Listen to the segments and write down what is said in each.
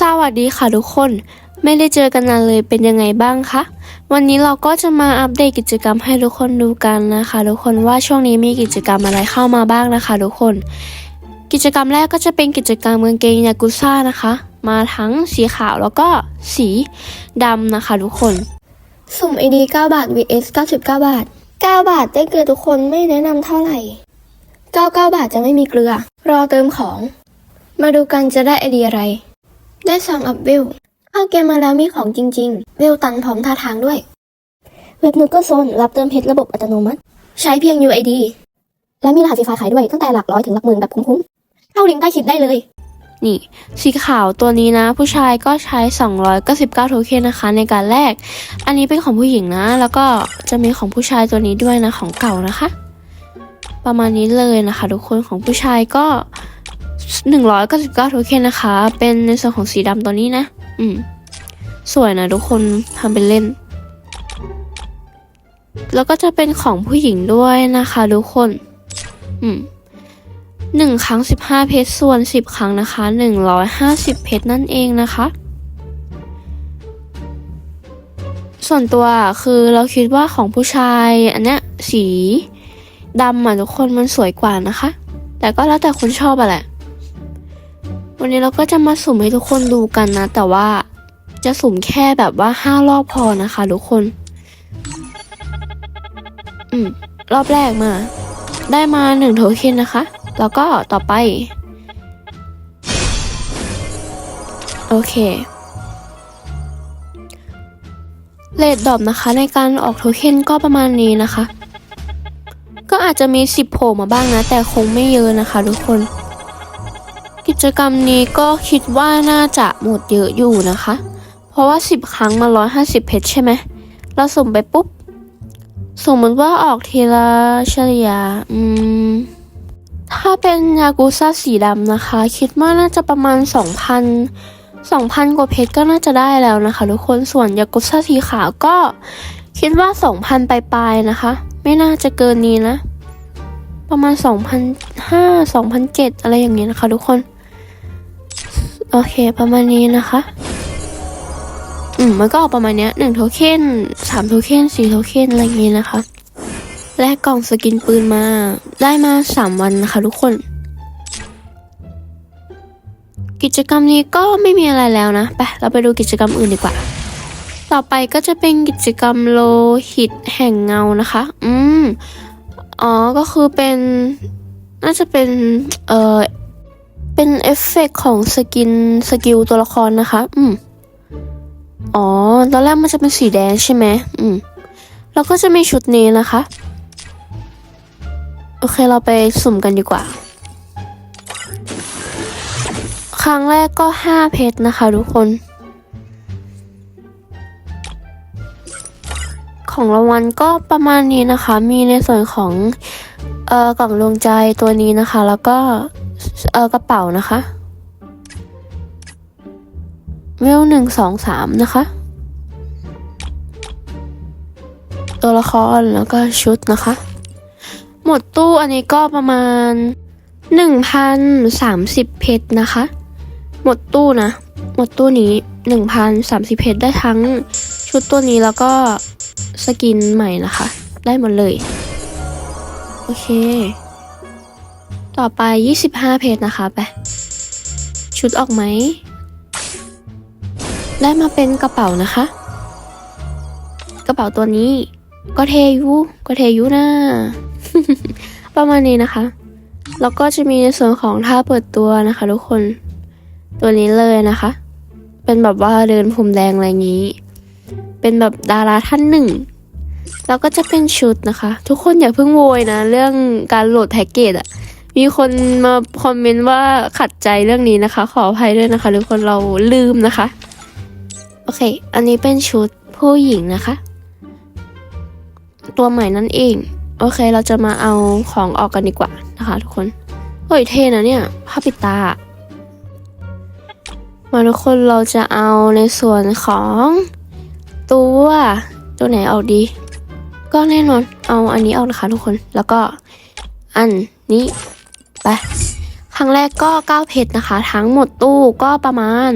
สวัสดีค่ะทุกคน ไม่ได้เจอกันนานเลยเป็นยังไงบ้างคะวันนี้เราก็จะมาอัปเดตกิจกรรมให้ทุกคนดูกันนะคะ ทุกคนว่าช่วงนี้มีกิจกรรมอะไรเข้ามาบ้างนะคะ ทุกคน กิจกรรมแรกก็จะเป็นกิจกรรมกางเกงยากุซ่านะคะ มาทั้งสีขาวแล้วก็สีดำนะคะ ทุกคน สุ่ม ID 9 บาท vs 99 บาท 9 บาทได้เกลือทุกคนไม่แนะนำเท่าไหร่ 99 บาทจะไม่มีเกลือ รอเติมของ มาดูกันจะได้ไอเดียอะไร ได้สองอัพเวลเข้าเกมมาแล้วมีของจริง ๆ เวลตันพร้อมท่าทางด้วย เว็บนูก็โซนรับเติมเพชรระบบอัตโนมัติ ใช้เพียง UID และมีรหัสฟรีไฟล์ขายด้วยตั้งแต่หลักร้อยถึงหลักหมื่นแบบคุ้มๆ เข้าลิงก์ใต้คลิปได้เลย นี่สีขาวตัวนี้นะ ผู้ชายก็ใช้ 299 โทเค็นนะคะ ในการแลก อันนี้เป็นของผู้หญิงนะ แล้วก็จะมีของผู้ชายตัวนี้ด้วยนะของเก่านะคะ ประมาณนี้เลยนะคะ ทุกคนของผู้ชายก็ 199โทเค็นนะคะ เป็นในส่วนของสีดำตัวนี้นะ อืม สวยนะทุกคนทำเป็นเล่น แล้วก็จะเป็นของผู้หญิงด้วยนะคะทุกคน อืมหนึ่งครั้งสิบห้าเพชรส่วนสิบครั้งนะคะหนึ่งร้อยห้าสิบเพชรนั่นเองนะคะ ส่วนตัวคือเราคิดว่าของผู้ชายอันเนี้ยสีดำอะทุกคนมันสวยกว่านะคะ แต่ก็แล้วแต่คนชอบอะแหละ วันนี้เราก็จะมาสุ่มให้ทุกคนดูกันนะ แต่ว่าจะสุ่มแค่แบบว่าห้ารอบพอนะคะ ทุกคน อืม รอบแรกมา ได้มาหนึ่งโทเค็นนะคะ แล้วก็ต่อไป โอเคเลดดอปนะคะในการออกโทเค็นก็ประมาณนี้นะคะ ก็อาจจะมี 10โผล่มาบ้างนะ แต่คงไม่เยอะนะคะทุกคน กิจกรรมนี้ก็คิดว่าน่าจะหมดเยอะอยู่นะคะ เพราะว่า 10 ครั้งมา 150 เพชรใช่ไหม เราสุ่มไปปุ๊บ สมมติว่าออกทีละเฉลี่ยอืม ถ้าเป็นยากุซ่าสีดำนะคะ คิดว่าน่าจะประมาณ 2,000 2,000 กว่าเพชรก็น่าจะได้แล้วนะคะ ทุกคน ส่วนยากุซ่าสีขาวก็คิดว่า 2,000 ปลายๆนะคะ ไม่น่าจะเกินนี้นะประมาณ 2,500 2,700อะไรอย่างเงี้ยนะคะทุกคน โอเค ประมาณนี้นะคะ อืม มันก็ออกประมาณเนี้ยหนึ่งโทเค็นสามโทเค็นสี่โทเค็นอะไรอย่างงี้นะคะ แลกกล่องสกินปืนมา ได้มาสามวันนะคะทุกคน กิจกรรมนี้ก็ไม่มีอะไรแล้วนะ ไป เราไปดูกิจกรรมอื่นดีกว่า ต่อไปก็จะเป็นกิจกรรมโลหิตแห่งเงานะคะ อืม อ๋อ ก็คือเป็นน่าจะเป็น เอ่อ เป็นเอฟเฟกต์ของสกินสกิลตัวละครนะคะ อืม อ๋อ ตอนแรกมันจะเป็นสีแดงใช่ไหม อืม แล้วก็จะมีชุดนี้นะคะ โอเคเราไปสุ่มกันดีกว่า ครั้งแรกก็ห้าเพชรนะคะ ทุกคน ของรางวัลก็ประมาณนี้นะคะ มีในส่วนของ เอ่อกล่องดวงใจตัวนี้นะคะ แล้วก็ เออกระเป๋านะคะเวลหนึ่งสองสามนะคะ ตัวละครแล้วก็ชุดนะคะ หมดตู้อันนี้ก็ประมาณหนึ่งพันสามสิบเพชรนะคะ หมดตู้นะ หมดตู้นี้หนึ่งพันสามสิบเพชรได้ทั้งชุดตัวนี้แล้วก็สกินใหม่นะคะ ได้หมดเลย โอเค ต่อไปยี่สิบห้าเพชรนะคะไป ชุดออกไหม ได้มาเป็นกระเป๋านะคะ กระเป๋าตัวนี้ ก็เทยุก็เทยุนะประมาณนี้นะคะ แล้วก็จะมีในส่วนของท่าเปิดตัวนะคะ ทุกคน ตัวนี้เลยนะคะ เป็นแบบว่าเดินพรมแดงอะไรอย่างนี้ เป็นแบบดาราท่านหนึ่งแล้วก็จะเป็นชุดนะคะ ทุกคนอย่าเพิ่งโวยนะ เรื่องการโหลดแพ็กเกจอะ มีคนมาคอมเมนต์ว่าขัดใจเรื่องนี้นะคะ ขออภัยด้วยนะคะทุกคนเราลืมนะคะ โอเค อันนี้เป็นชุดผู้หญิงนะคะ ตัวใหม่นั่นเอง โอเคเราจะมาเอาของออกกันดีกว่านะคะ ทุกคนเฮ้ยเท่นะเนี่ยผ้าปิดตา มาทุกคนเราจะเอาในส่วนของตัวตัวไหนเอาดี ก็แน่นอนเอาอันนี้เอานะคะทุกคนแล้วก็อันนี้ ไป ครั้งแรกก็ 9 เพชรนะคะ ทั้งหมดตู้ก็ประมาณ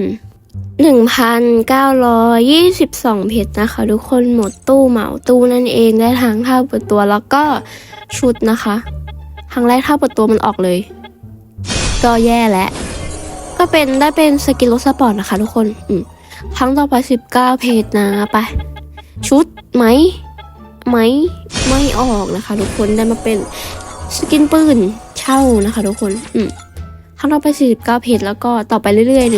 1,922 เพชรนะคะ ทุกคนหมดตู้เหมาตู้นั่นเองได้ทั้งท่าเปิดตัวแล้วก็ชุดนะคะ ครั้งแรกท่าเปิดตัวมันออกเลย ก็แย่แล้วก็เป็นได้เป็นสกินรถสปอร์ตนะคะ ทุกคนอืมครั้งต่อไป 19 เพจนะไป ชุดไหมไหมไม่ออกนะคะ ทุกคนได้มาเป็นสกินปืน เช่านะคะทุกคน อืมครั้งต่อไป 49 เพจแล้วก็ต่อไปเรื่อยๆ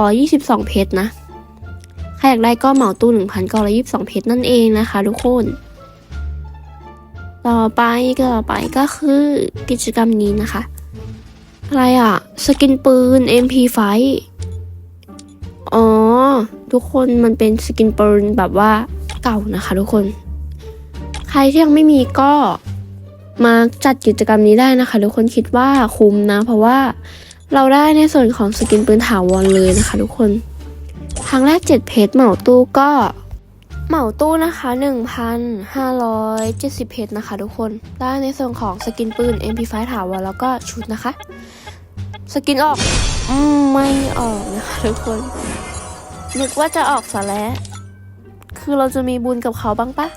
1,922 เพจนะ ใครอยากได้ก็เหมาตู้ 1,922 เพจนั่นเองนะคะทุกคน ต่อไปก็ต่อไปก็คือกิจกรรมนี้นะคะ อะไรอะสกินปืน MP5 อ๋อ ทุกคนมันเป็นสกินปืนแบบว่าเก่านะคะทุกคน ใครที่ยังไม่มีก็ มาจัดกิจกรรมนี้ได้นะคะ ทุกคนคิดว่าคุ้มนะ เพราะว่าเราได้ในส่วนของสกินปืนถาวรเลยนะคะ ทุกคนครั้งแรก 7 เพจเหมาตู้ก็เหมาตู้นะคะ 1,570 เพจนะคะ ทุกคนได้ในส่วนของสกินปืน MP5 ถาวรแล้วก็ชุดนะคะ สกินออกอมไม่ออกนะคะ ทุกคน นึกว่าจะออกซะแล้วคือเราจะมีบุญกับเขาบ้างปะ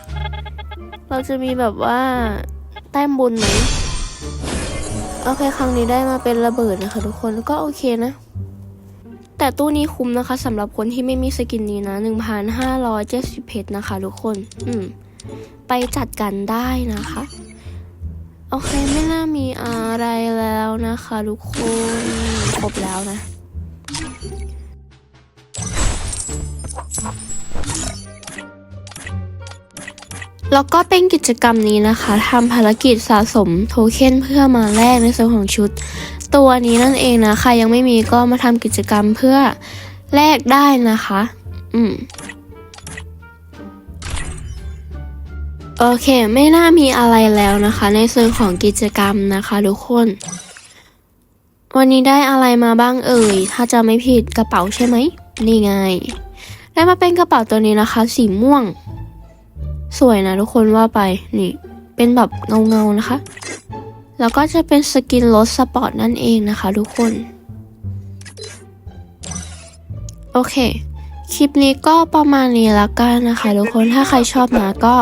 เราจะมีแบบว่า แต้มบุญไหมโอเคครั้งนี้ได้มาเป็นระเบิดนะคะทุกคนก็โอเคนะ แต่ตู้นี้คุ้มนะคะสำหรับคนที่ไม่มีสกินนี้นะ 1,570เพชรนะคะทุกคน อืม ไปจัดกันได้นะคะ โอเคไม่น่ามีอะไรแล้วนะคะทุกคน ครบแล้วนะ แล้วก็เป็นกิจกรรมนี้นะคะทำภารกิจสะสมโทเค็นเพื่อมาแลกในส่วนของชุด ตัวนี้นั่นเองนะใครยังไม่มีก็มาทำกิจกรรมเพื่อแลกได้นะคะ อืมโอเค ไม่น่ามีอะไรแล้วนะคะ ในส่วนของกิจกรรมนะคะทุกคน วันนี้ได้อะไรมาบ้างเอ่ย ถ้าจะไม่ผิดกระเป๋าใช่ไหม นี่ไง ได้มาเป็นกระเป๋าตัวนี้นะคะ สีม่วง สวยนะทุกคนว่าไปนี่ เป็นแบบเงาเงาๆนะคะ แล้วก็จะเป็นสกินรถสปอร์ตนั่นเองนะคะทุกคน โอเค คลิปนี้ก็ประมาณนี้ล้วกันนะคะทุกคนถ้าใครชอบนะก็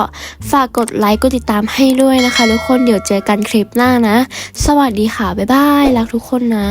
ฝากกดไลค์กดติดตามให้ด้วยนะคะทุกคนเดี๋ยวเจอกันคลิปหน้านะ สวัสดีค่ะ บ๊ายบาย รักทุกคนนะ